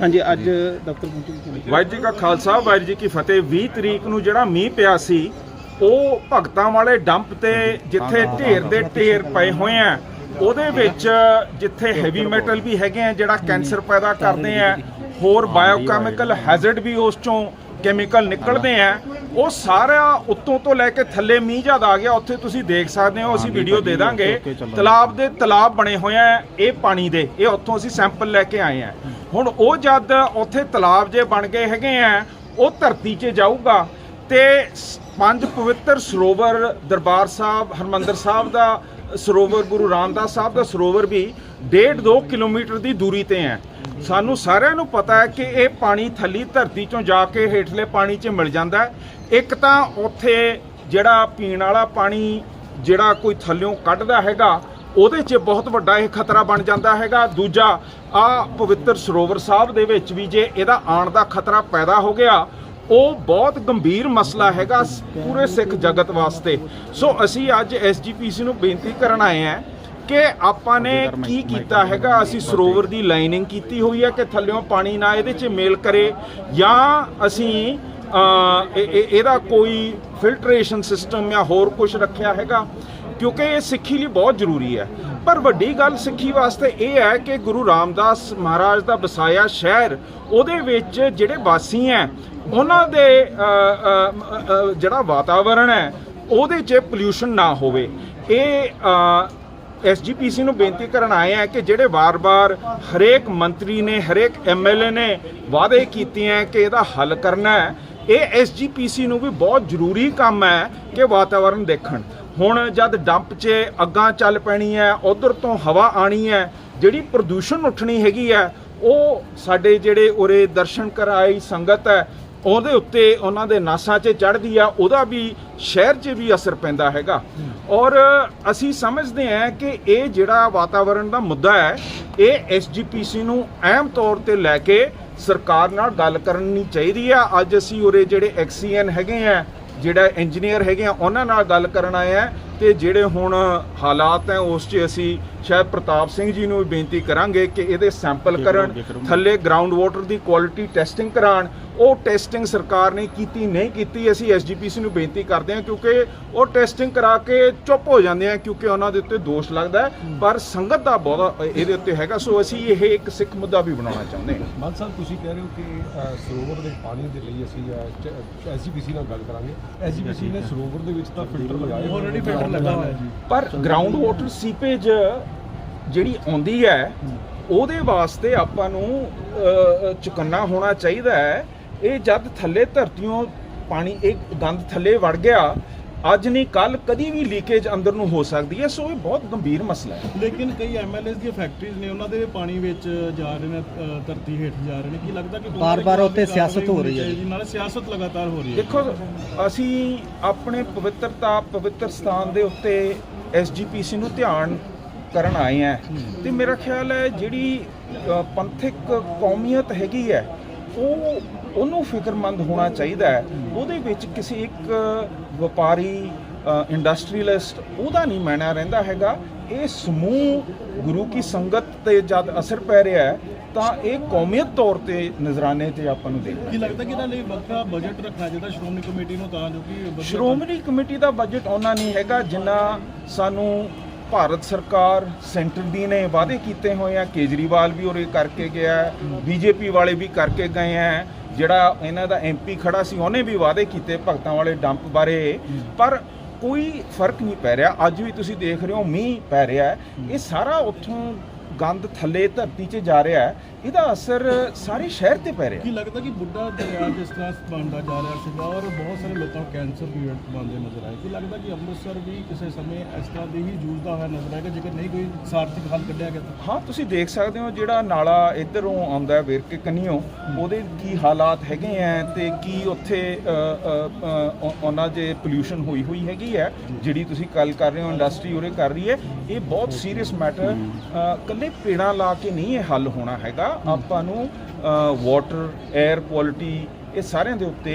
ਹਾਂਜੀ ਅੱਜ ਦਫ਼ਤਰ ਪਹੁੰਚੇ ਵਾਹਿਗੁਰੂ ਜੀ ਕਾ ਖਾਲਸਾ ਵਾਹਿਗੁਰੂ ਜੀ ਕੀ ਫਤਿਹ। 20 ਤਰੀਕ ਨੂੰ ਜਿਹੜਾ ਮੀਂਹ ਪਿਆ ਸੀ ਉਹ ਭਗਤਾਂ ਵਾਲੇ ਡੰਪ ਤੇ ਜਿੱਥੇ ਢੇਰ ਦੇ ਢੇਰ ਪਏ ਹੋਏ ਆ ਉਹਦੇ ਵਿੱਚ ਜਿੱਥੇ ਹੈਵੀ ਮੈਟਲ ਵੀ ਹੈਗੇ ਆ ਜਿਹੜਾ ਕੈਂਸਰ ਪੈਦਾ ਕਰਦੇ ਆ ਹੋਰ ਬਾਇਓਕੈਮੀਕਲ ਹੈਜ਼ਰਡ ਵੀ ਉਸ ਚੋਂ ਕੈਮੀਕਲ ਨਿਕਲਦੇ ਆ ਉਹ ਸਾਰਾ ਉੱਤੋਂ ਤੋਂ ਲੈ ਕੇ ਥੱਲੇ ਮੀਂਹ ਜਦ ਆ ਗਿਆ ਉੱਥੇ ਤੁਸੀਂ ਦੇਖ ਸਕਦੇ ਹੋ ਅਸੀਂ ਵੀਡੀਓ ਦੇ ਦਾਂਗੇ ਤਲਾਬ ਦੇ ਤਲਾਬ ਬਣੇ ਹੋਏ ਆ ਇਹ ਪਾਣੀ ਦੇ ਇਹ ਉੱਥੋਂ ਅਸੀਂ ਸੈਂਪਲ ਲੈ ਕੇ ਆਏ ਆ। ਹੁਣ ਉਹ ਜਦ ਉੱਥੇ ਤਲਾਬ ਜੇ ਬਣ ਗਏ ਹੈਗੇ ਆ ਉਹ ਧਰਤੀ 'ਚ ਜਾਊਗਾ ਤੇ ਪੰਜ ਪਵਿੱਤਰ ਸਰੋਵਰ ਦਰਬਾਰ ਸਾਹਿਬ ਹਰਮੰਦਰ ਸਾਹਿਬ ਦਾ ਸਰੋਵਰ ਗੁਰੂ ਰਾਮਦਾਸ ਸਾਹਿਬ ਦਾ ਸਰੋਵਰ ਵੀ 1.5 2 ਕਿਲੋਮੀਟਰ ਦੀ ਦੂਰੀ ਤੇ ਹੈ। ਸਾਨੂੰ ਸਾਰਿਆਂ ਨੂੰ ਪਤਾ ਹੈ ਕਿ ਇਹ ਪਾਣੀ ਥੱਲੀ ਧਰਤੀ ਚੋਂ ਜਾ ਕੇ ਹੇਠਲੇ ਪਾਣੀ 'ਚ ਮਿਲ ਜਾਂਦਾ ਹੈ। ਇੱਕ ਤਾਂ ਉੱਥੇ ਜਿਹੜਾ ਪੀਣ ਵਾਲਾ ਪਾਣੀ ਜਿਹੜਾ ਕੋਈ ਥੱਲਿਓਂ ਕੱਢਦਾ ਹੈਗਾ, ਉਹਦੇ 'ਚ ਬਹੁਤ ਵੱਡਾ ਇਹ ਖਤਰਾ ਬਣ ਜਾਂਦਾ ਹੈਗਾ। ਦੂਜਾ, ਆ ਪਵਿੱਤਰ ਸਰੋਵਰ ਸਾਹਿਬ ਦੇ ਵਿੱਚ ਵੀ ਜੇ ਇਹਦਾ ਆਉਣ ਦਾ ਖਤਰਾ ਪੈਦਾ ਹੋ ਗਿਆ, ਉਹ ਬਹੁਤ ਗੰਭੀਰ ਮਸਲਾ ਹੈਗਾ ਸ- ਪੂਰੇ ਸਿੱਖ ਜਗਤ ਵਾਸਤੇ। ਸੋ ਅਸੀਂ ਅੱਜ ਐਸਜੀਪੀਸੀ ਨੂੰ ਬੇਨਤੀ ਕਰਨ ਆਏ ਹਾਂ ਕਿ ਆਪਾਂ ਨੇ ਕੀ ਕੀਤਾ ਹੈਗਾ? ਅਸੀਂ ਸਰੋਵਰ ਦੀ ਲਾਈਨਿੰਗ ਕੀਤੀ ਹੋਈ ਹੈ ਕਿ ਥੱਲਿਓਂ ਪਾਣੀ ਨਾ ਇਹਦੇ 'ਚ ਮੇਲ ਕਰੇ ਜਾਂ ਅਸੀਂ ਇਹਦਾ ਕੋਈ ਫਿਲਟਰੇਸ਼ਨ ਸਿਸਟਮ ਜਾਂ ਹੋਰ ਕੁਝ ਰੱਖਿਆ ਹੈਗਾ? ਕਿਉਂਕਿ ਇਹ ਸਿੱਖੀ ਲਈ ਬਹੁਤ ਜ਼ਰੂਰੀ ਹੈ। ਪਰ ਵੱਡੀ ਗੱਲ ਸਿੱਖੀ ਵਾਸਤੇ ਇਹ ਹੈ ਕਿ ਗੁਰੂ ਰਾਮਦਾਸ ਮਹਾਰਾਜ ਦਾ ਵਸਾਇਆ ਸ਼ਹਿਰ ਉਹਦੇ ਵਿੱਚ ਜਿਹੜੇ ਵਾਸੀ ਹੈ ਉਹਨਾਂ ਦੇ ਜਿਹੜਾ ਵਾਤਾਵਰਣ ਹੈ ਉਹਦੇ 'ਚ ਪੋਲਿਊਸ਼ਨ ਨਾ ਹੋਵੇ। ਇਹ ਐਸਜੀਪੀਸੀ ਨੂੰ ਬੇਨਤੀ ਕਰਨ ਆਏ ਆ ਕਿ ਜਿਹੜੇ ਵਾਰ-ਵਾਰ ਹਰੇਕ ਮੰਤਰੀ ਨੇ, ਹਰੇਕ ਐਮਐਲਏ ਨੇ ਵਾਅਦੇ ਕੀਤੇ ਆ ਕਿ ਇਹਦਾ ਹੱਲ ਕਰਨਾ ਹੈ, ਇਹ ਐਸਜੀਪੀਸੀ ਨੂੰ ਵੀ ਬਹੁਤ ਜ਼ਰੂਰੀ ਕੰਮ ਹੈ ਕਿ ਵਾਤਾਵਰਣ ਦੇਖਣ। ਹੁਣ ਜਦ ਡੰਪ 'ਚ ਅੱਗਾਂ ਚੱਲ ਪੈਣੀ ਹੈ, ਉਧਰ ਤੋਂ ਹਵਾ ਆਣੀ ਹੈ, ਜਿਹੜੀ ਪ੍ਰਦੂਸ਼ਣ ਉੱਠਣੀ ਹੈਗੀ ਹੈ, ਉਹ ਸਾਡੇ ਜਿਹੜੇ ਉਰੇ ਦਰਸ਼ਨ ਕਰਾਈ ਸੰਗਤ ਹੈ ਉਹਦੇ ਉੱਤੇ ਉਹਨਾਂ ਦੇ ਨਾਸਾਂ 'ਚ ਚੜ੍ਹਦੀ ਆ, ਉਹਦਾ ਵੀ ਸ਼ਹਿਰ 'ਚ ਵੀ ਅਸਰ ਪੈਂਦਾ ਹੈਗਾ। ਔਰ ਅਸੀਂ ਸਮਝਦੇ ਹਾਂ ਕਿ ਇਹ ਜਿਹੜਾ ਵਾਤਾਵਰਣ ਦਾ ਮੁੱਦਾ ਹੈ, ਇਹ ਐਸਜੀਪੀਸੀ ਨੂੰ ਅਹਿਮ ਤੌਰ ਤੇ ਲੈ ਕੇ ਸਰਕਾਰ ਨਾਲ ਗੱਲ ਕਰਨੀ ਚਾਹੀਦੀ ਆ। ਅੱਜ ਅਸੀਂ ਉਰੇ ਜਿਹੜੇ ਐਕਸੀਐਨ ਹੈਗੇ ਆ, ਜਿਹੜਾ ਇੰਜੀਨੀਅਰ ਹੈਗੇ ਆ, ਉਹਨਾਂ ਨਾਲ ਗੱਲ ਕਰਨ ਆਏ ਆ ਤੇ ਜਿਹੜੇ ਹੁਣ ਹਾਲਾਤ ਹੈ, ਉਸ 'ਚ ਅਸੀਂ ਸ਼ਾਇਦ ਪ੍ਰਤਾਪ ਸਿੰਘ ਜੀ ਨੂੰ ਵੀ ਬੇਨਤੀ ਕਰਾਂਗੇ ਕਿ ਇਹਦੇ ਸੈਂਪਲ ਕਰਨ ਥੱਲੇ ਗਰਾਊਂਡ ਵਾਟਰ ਦੀ ਕੁਆਲਿਟੀ ਟੈਸਟਿੰਗ ਕਰਾਣ ਉਹ ਟੈਸਟਿੰਗ ਸਰਕਾਰ ਨੇ ਕੀਤੀ ਨਹੀਂ ਕੀਤੀ ਅਸੀਂ ਐਸਜੀਪੀਸੀ ਨੂੰ ਬੇਨਤੀ ਕਰਦੇ ਹਾਂ ਕਿਉਂਕਿ ਉਹ ਟੈਸਟਿੰਗ ਕਰਾ ਕੇ ਚੁੱਪ ਹੋ ਜਾਂਦੇ ਆ ਕਿਉਂਕਿ ਉਹਨਾਂ ਦੇ ਉੱਤੇ ਦੋਸ਼ ਲੱਗਦਾ ਪਰ ਸੰਗਤ ਦਾ ਬਹੁਤ ਇਹਦੇ ਉੱਤੇ ਹੈਗਾ। ਸੋ ਅਸੀਂ ਇਹ ਇੱਕ ਸਿੱਖ ਮੁੱਦਾ ਵੀ ਬਣਾਉਣਾ ਚਾਹੁੰਦੇ ਹਾਂ। ਮਾਨ ਸਾਹਿਬ ਤੁਸੀਂ ਕਹਿ ਰਹੇ ਹੋ ਕਿ ਸਰੋਵਰ ਦੇ ਪਾਣੀ ਦੇ ਲਈ ਅਸੀਂ ਐਸਜੀਪੀਸੀ ਨਾਲ ਗੱਲ ਕਰਾਂਗੇ। ਐਸਜੀਪੀਸੀ ਨੇ ਸਰੋਵਰ ਦੇ ਵਿੱਚ ਤਾਂ ਫਿਲਟਰ ਲਗਾਏ ਆਲਰੇਡੀ ਫਿਲਟਰ ਲੱਗਾ ਹੋਇਆ ਪਰ ਗਰਾਊਂਡ ਵਾਟਰ ਸੀਪੇਜ ਜਿਹੜੀ ਆਉਂਦੀ ਹੈ ਉਹਦੇ ਵਾਸਤੇ ਆਪਾਂ ਨੂੰ ਚੁਕੰਨਾ ਹੋਣਾ ਚਾਹੀਦਾ ਹੈ। ਇਹ ਜਦ ਥੱਲੇ ਧਰਤੀਓਂ ਪਾਣੀ ਇਹ ਗੰਦ ਥੱਲੇ ਵੜ ਗਿਆ ਅੱਜ ਨਹੀਂ ਕੱਲ ਕਦੀ ਵੀ ਲੀਕੇਜ ਅੰਦਰ ਨੂੰ ਹੋ ਸਕਦੀ ਹੈ। ਸੋ ਇਹ ਬਹੁਤ ਗੰਭੀਰ ਮਸਲਾ ਹੈ। ਲੇਕਿਨ ਕਈ ਐਮਐਲਏਸ ਦੀਆਂ ਫੈਕਟਰੀਜ਼ ਨੇ ਉਹਨਾਂ ਦੇ ਪਾਣੀ ਵਿੱਚ ਜਾ ਰਹੇ ਨੇ ਧਰਤੀ ਹੇਠ ਜਾ ਰਹੇ ਨੇ। ਕੀ ਲੱਗਦਾ ਕਿ ਬਾਰ-ਬਾਰ ਉੱਤੇ ਸਿਆਸਤ ਹੋ ਰਹੀ ਹੈ। ਜੀ। ਨਾਲੇ ਸਿਆਸਤ ਲਗਾਤਾਰ ਹੋ ਰਹੀ ਹੈ ਦੇਖੋ ਅਸੀਂ ਆਪਣੇ ਪਵਿੱਤਰਤਾ ਪਵਿੱਤਰ ਸਥਾਨ ਦੇ ਉੱਤੇ ਐਸਜੀਪੀਸੀ ਨੂੰ ਧਿਆਨ ਕਰਨ ਆਏ ਆ। ਤੇ ਮੇਰਾ ਖਿਆਲ ਹੈ ਜਿਹੜੀ ਪੰਥਕ ਕੌਮੀਅਤ ਹੈਗੀ ਹੈ ਉਹ ਉਹਨੂੰ ਫਿਕਰਮੰਦ ਹੋਣਾ ਚਾਹੀਦਾ ਹੈ। ਉਹਦੇ ਵਿੱਚ ਕਿਸੇ ਇੱਕ ਵਪਾਰੀ ਇੰਡਸਟਰੀਅਲਿਸਟ ਉਹਦਾ ਨਹੀਂ ਮੈਨਾ ਰਹਿੰਦਾ ਹੈਗਾ। ਇਹ ਸਮੂਹ ਗੁਰੂ ਕੀ ਸੰਗਤ ਤੇ ਜਦ ਅਸਰ ਪੈ ਰਿਹਾ ਹੈ ਤਾਂ ਇਹ ਕੌਮੀਅਤ ਤੌਰ ਤੇ ਨਜ਼ਰਾਨੇ ਤੇ ਆਪਾਂ ਨੂੰ ਦੇਖਣਾ ਕੀ ਲੱਗਦਾ ਕਿ ਇਹਨਾਂ ਲਈ ਵੱਖਰਾ ਬਜਟ ਰੱਖਣਾ ਚਾਹੀਦਾ ਸ਼੍ਰੋਮਣੀ ਕਮੇਟੀ ਨੂੰ ਤਾਂ ਜੋ ਕਿ ਸ਼੍ਰੋਮਣੀ ਕਮੇਟੀ ਦਾ ਬਜਟ ਉਹਨਾਂ ਨਹੀਂ ਹੈਗਾ ਜਿੰਨਾ ਸਾਨੂੰ ਭਾਰਤ ਸਰਕਾਰ ਸੈਂਟਰ ਦੀ ਨੇ ਵਾਅਦੇ ਕੀਤੇ ਹੋਏ ਆ, ਕੇਜਰੀਵਾਲ ਵੀ ਉਹਰੇ ਕਰਕੇ ਗਿਆ ਬੀਜੇਪੀ ਵਾਲੇ ਵੀ ਕਰਕੇ ਗਏ ਆ। ਜਿਹੜਾ ਇਹਨਾਂ ਦਾ ਐਮਪੀ ਖੜਾ ਸੀ, ਉਹਨੇ ਵੀ ਵਾਅਦੇ ਕੀਤੇ ਭਗਤਾਂ ਵਾਲੇ ਡੰਪ ਬਾਰੇ। ਪਰ ਕੋਈ ਫ਼ਰਕ ਨਹੀਂ ਪੈ ਰਿਹਾ। ਅੱਜ ਵੀ ਤੁਸੀਂ ਦੇਖ ਰਹੇ ਹੋ, ਮੀਂਹ ਪੈ ਰਿਹਾ ਇਹ ਸਾਰਾ ਉੱਥੋਂ ਗੰਦ ਥੱਲੇ ਧਰਤੀ 'ਚ ਜਾ ਰਿਹਾ ਹੈ। ਇਹਦਾ ਅਸਰ ਸਾਰੇ ਸ਼ਹਿਰ ਤੇ ਪੈ ਰਿਹਾ। ਕੀ ਲੱਗਦਾ ਕਿ ਬੁੱਢਾ ਦਰਿਆ ਜਿਸ ਤਰ੍ਹਾਂ ਬਣਦਾ ਜਾ ਰਿਹਾ ਸੀਗਾ ਔਰ ਬਹੁਤ ਸਾਰੇ ਲੋਕਾਂ ਨੂੰ ਕੈਂਸਰ ਵੀ ਬਣਦੇ ਨਜ਼ਰ ਆਏ। ਕੀ ਲੱਗਦਾ ਕਿ ਅੰਮ੍ਰਿਤਸਰ ਵੀ ਕਿਸੇ ਸਮੇਂ ਇਸ ਤਰ੍ਹਾਂ ਦੇ ਹੀ ਜੂਝਦਾ ਹੋਇਆ ਨਜ਼ਰ ਆਏਗਾ ਜੇਕਰ ਨਹੀਂ ਕੋਈ ਸਾਰਥਿਕ ਹੱਲ ਕੱਢਿਆ ਗਿਆ ਤਾਂ? ਹਾਂ ਤੁਸੀਂ ਦੇਖ ਸਕਦੇ ਹੋ ਜਿਹੜਾ ਨਾਲਾ ਇਧਰੋਂ ਆਉਂਦਾ ਹੈ ਵੇਰਕੇ ਕੰਨੀਓ। ਉਹਦੇ ਕੀ ਹਾਲਾਤ ਹੈਗੇ ਆ ਤੇ ਕੀ ਉੱਥੇ ਉਹਨਾਂ ਦੇ ਪੋਲਿਊਸ਼ਨ ਹੋਈ ਹੋਈ ਹੈਗੀ ਹੈ। ਜਿਹੜੀ ਤੁਸੀਂ ਗੱਲ ਕਰ ਰਹੇ ਹੋ ਇੰਡਸਟਰੀ ਉਰੇ ਕਰ ਰਹੀ ਹੈ ਇਹ ਬਹੁਤ ਸੀਰੀਅਸ ਮੈਟਰ ਕੱਲੇ ਪੇੜਾਂ ਲਾ ਕੇ ਨਹੀਂ ਇਹ ਹੱਲ ਹੋਣਾ ਹੈਗਾ। ਆਪਾਂ ਨੂੰ ਵਾਟਰ 에ਅਰ ਕੁਆਲਿਟੀ ਇਹ ਸਾਰਿਆਂ ਦੇ ਉੱਤੇ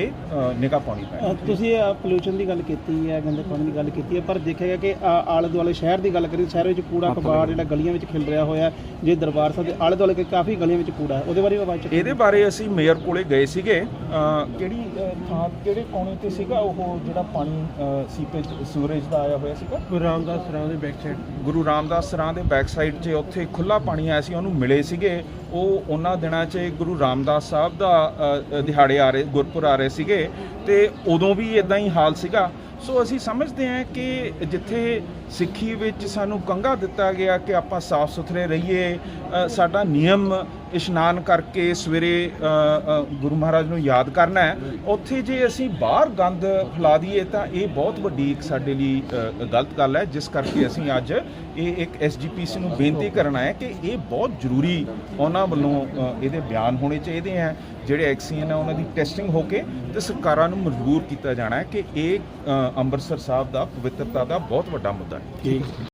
ਨਿਗਾਹ ਪਾਉਣੀ ਪੈਣੀ। ਤੁਸੀਂ ਪੋਲੂਸ਼ਨ ਦੀ ਗੱਲ ਕੀਤੀ ਹੈ ਗੰਦੇ ਪਾਣੀ ਦੀ ਗੱਲ ਕੀਤੀ ਹੈ ਪਰ ਦੇਖਿਆ ਗਿਆ ਕਿ ਆ- ਆਲੇ ਦੁਆਲੇ ਸ਼ਹਿਰ ਦੀ ਗੱਲ ਕਰੀ ਸ਼ਹਿਰ ਵਿੱਚ ਕੂੜਾ ਕਬਾੜ ਜਿਹੜਾ ਗਲੀਆਂ ਵਿੱਚ ਖਿਲ ਰਿਹਾ ਹੋਇਆ ਹੈ। ਜੇ ਦਰਬਾਰ ਸਾਹਿਬ ਦੇ ਆਲੇ ਦੁਆਲੇ ਕਿ ਕਾਫੀ ਗਲੀਆਂ ਵਿੱਚ ਕੂੜਾ ਹੈ ਉਹਦੇ ਬਾਰੇ ਵੀ ਆਵਾਜ਼ ਚੱਕੀ। ਇਹਦੇ ਬਾਰੇ ਅਸੀਂ ਮੇਅਰ ਕੋਲੇ ਗਏ ਸੀਗੇ ਕਿਹੜੀ ਥਾਂ ਕਿਹੜੇ ਕੋਨੇ ਤੇ ਸੀਗਾ ਉਹ ਜਿਹੜਾ ਪਾਣੀ ਸੀਪੇਜ ਸੂਰੇਜ ਦਾ ਆਇਆ ਹੋਇਆ ਸੀਗਾ? ਗੁਰੂ ਰਾਮਦਾਸ ਰਾਮ ਦੇ ਬੈਕ ਸਾਈਡ ਗੁਰੂ ਰਾਮਦਾਸ ਸਰਾਂ ਦੇ ਬੈਕ ਸਾਈਡ 'ਚ ਉੱਥੇ ਖੁੱਲਾ ਪਾਣੀ ਆਇਆ ਸੀ ਉਹਨੂੰ ਮਿਲੇ ਸੀਗੇ। ਉਹ ਉਹਨਾਂ ਦਿਨਾਂ 'ਚ ਗੁਰੂ ਰਾਮਦਾਸ ਸਾਹਿਬ ਦਾ ਦਿਹਾੜੇ ਆ ਰਹੇ, ਗੁਰਪੁਰ ਆ ਰਹੇ ਸੀਗੇ ਤੇ ਉਦੋਂ ਵੀ ਇਦਾਂ ਹੀ ਹਾਲ ਸੀਗਾ। ਸੋ ਅਸੀਂ ਸਮਝਦੇ ਹਾਂ ਕਿ ਜਿੱਥੇ ਸਿੱਖੀ ਵਿੱਚ ਸਾਨੂੰ ਕੰਗਾ ਦਿੱਤਾ ਗਿਆ ਕਿ ਆਪਾਂ ਸਾਫ਼ ਸੁਥਰੇ ਰਹੀਏ ਸਾਡਾ ਨਿਯਮ ਇਸ਼ਨਾਨ ਕਰਕੇ ਸਵੇਰੇ ਗੁਰੂ ਮਹਾਰਾਜ ਨੂੰ ਯਾਦ ਕਰਨਾ ਹੈ। ਉੱਥੇ ਜੇ ਅਸੀਂ ਬਾਹਰ ਗੰਦ ਫੈਲਾ ਦਈਏ ਤਾਂ ਇਹ ਬਹੁਤ ਵੱਡੀ ਇੱਕ ਸਾਡੇ ਲਈ ਗਲਤ ਗੱਲ ਹੈ। ਜਿਸ ਕਰਕੇ ਅਸੀਂ ਅੱਜ ਇਹ ਇੱਕ ਐਸਜੀਪੀਸੀ ਨੂੰ ਬੇਨਤੀ ਕਰਨਾ ਹੈ ਕਿ ਇਹ ਬਹੁਤ ਜ਼ਰੂਰੀ ਉਹਨਾਂ ਵੱਲੋਂ ਇਹਦੇ ਬਿਆਨ ਹੋਣੇ ਚਾਹੀਦੇ ਹੈ। ਜਿਹੜੇ ਐਕਸੀਅਨ ਹੈ, ਉਹਨਾਂ ਦੀ ਟੈਸਟਿੰਗ ਹੋ ਕੇ ਤੇ ਸਰਕਾਰਾਂ ਨੂੰ ਮਜਬੂਰ ਕੀਤਾ ਜਾਣਾ ਹੈ ਕਿ ਇਹ ਅੰਮ੍ਰਿਤਸਰ ਸਾਹਿਬ ਦਾ ਪਵਿੱਤਰਤਾ ਦਾ ਬਹੁਤ ਵੱਡਾ ਮੁੱਦਾ ਹੈ।